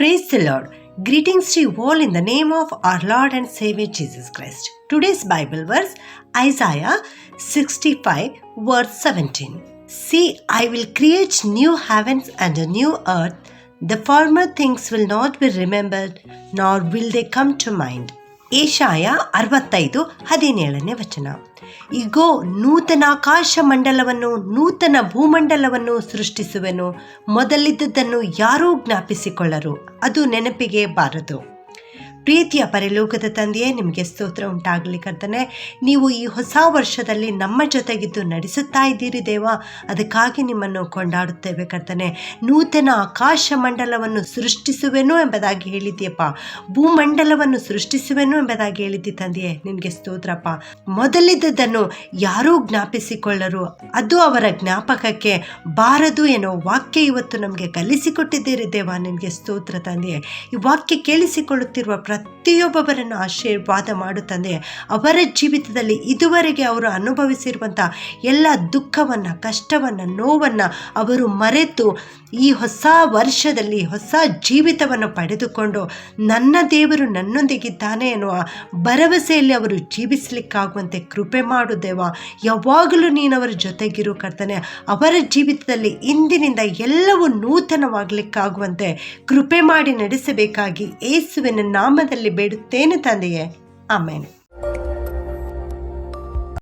Praise the Lord. Greetings to you all in the name of our Lord and Savior Jesus Christ. Today's Bible verse Isaiah 65, verse 17. See, I will create new heavens and a new earth. The former things will not be remembered, nor will they come to mind. Yeshaya ಅರವತ್ತೈದು, ಹದಿನೇಳನೇ ವಚನ. ಈಗೋ ನೂತನ ಆಕಾಶ ಮಂಡಲವನ್ನು, ನೂತನ ಭೂಮಂಡಲವನ್ನು ಸೃಷ್ಟಿಸುವೆನು. ಮೊದಲಿದ್ದದನ್ನು ಯಾರೂ ಜ್ಞಾಪಿಸಿಕೊಳ್ಳರು. ಅದು ನೆನಪಿಗೆ ಬಾರದು. ಪ್ರೀತಿಯ ಪರಲೋಕದ ತಂದೆಯೇ, ನಿಮಗೆ ಸ್ತೋತ್ರ ಉಂಟಾಗಲಿ ಕರ್ತನೆ ನೀವು ಈ ಹೊಸ ವರ್ಷದಲ್ಲಿ ನಮ್ಮ ಜೊತೆಗಿದ್ದು ನಡೆಸುತ್ತಾ ಇದ್ದೀರಿ ದೇವ. ಅದಕ್ಕಾಗಿ ನಿಮ್ಮನ್ನು ಕೊಂಡಾಡುತ್ತೇವೆ ಕರ್ತನೆ. ನೂತನ ಆಕಾಶ ಮಂಡಲವನ್ನು ಸೃಷ್ಟಿಸುವೆನು ಎಂಬುದಾಗಿ ಹೇಳಿದ್ದೀಯಪ್ಪ. ಭೂಮಂಡಲವನ್ನು ಸೃಷ್ಟಿಸುವೆನು ಎಂಬುದಾಗಿ ಹೇಳಿದ್ದಿ ತಂದೆಯೇ ನಿನಗೆ ಸ್ತೋತ್ರಪ್ಪ. ಮೊದಲಿದ್ದದನ್ನು ಯಾರೂ ಜ್ಞಾಪಿಸಿಕೊಳ್ಳರು. ಅದು ಅವರ ಜ್ಞಾಪಕಕ್ಕೆ ಬಾರದು ಎನ್ನುವ ವಾಕ್ಯ ಇವತ್ತು ನಮಗೆ ಕಲಿಸಿಕೊಟ್ಟಿದ್ದೀರಿ ದೇವ ನಿನಗೆ ಸ್ತೋತ್ರ ತಂದೆಯೇ. ಈ ವಾಕ್ಯ ಕೇಳಿಸಿಕೊಳ್ಳುತ್ತಿರುವ ಪ್ರತಿಯೊಬ್ಬೊಬ್ಬರನ್ನು ಆಶೀರ್ವಾದ ಮಾಡುತ್ತಂದೆ ತಂದೆ. ಅವರ ಜೀವಿತದಲ್ಲಿ ಇದುವರೆಗೆ ಅವರು ಅನುಭವಿಸಿರುವಂಥ ಎಲ್ಲ ದುಃಖವನ್ನು, ಕಷ್ಟವನ್ನು, ನೋವನ್ನು ಅವರು ಮರೆತು ಈ ಹೊಸ ವರ್ಷದಲ್ಲಿ, ಹೊಸ ಜೀವಿತವನ್ನು ಪಡೆದುಕೊಂಡು ನನ್ನ ದೇವರು ನನ್ನೊಂದಿಗಿದ್ದಾನೆ ಎನ್ನುವ ಭರವಸೆಯಲ್ಲಿ ಅವರು ಜೀವಿಸಲಿಕ್ಕಾಗುವಂತೆ ಕೃಪೆ ಮಾಡು ದೇವ. ಯಾವಾಗಲೂ ನೀನು ಅವರ ಜೊತೆಗಿರು ಕರ್ತನೆ. ಅವರ ಜೀವಿತದಲ್ಲಿ ಇಂದಿನಿಂದ ಎಲ್ಲವೂ ನೂತನವಾಗಲಿಕ್ಕಾಗುವಂತೆ ಕೃಪೆ ಮಾಡಿ ನಡೆಸಬೇಕಾಗಿ ಏಸುವಿನ ನಾಮದಲ್ಲಿ ಬೇಡುತ್ತೇನೆ ತಂದೆಯೇ. ಆಮೇಲೆ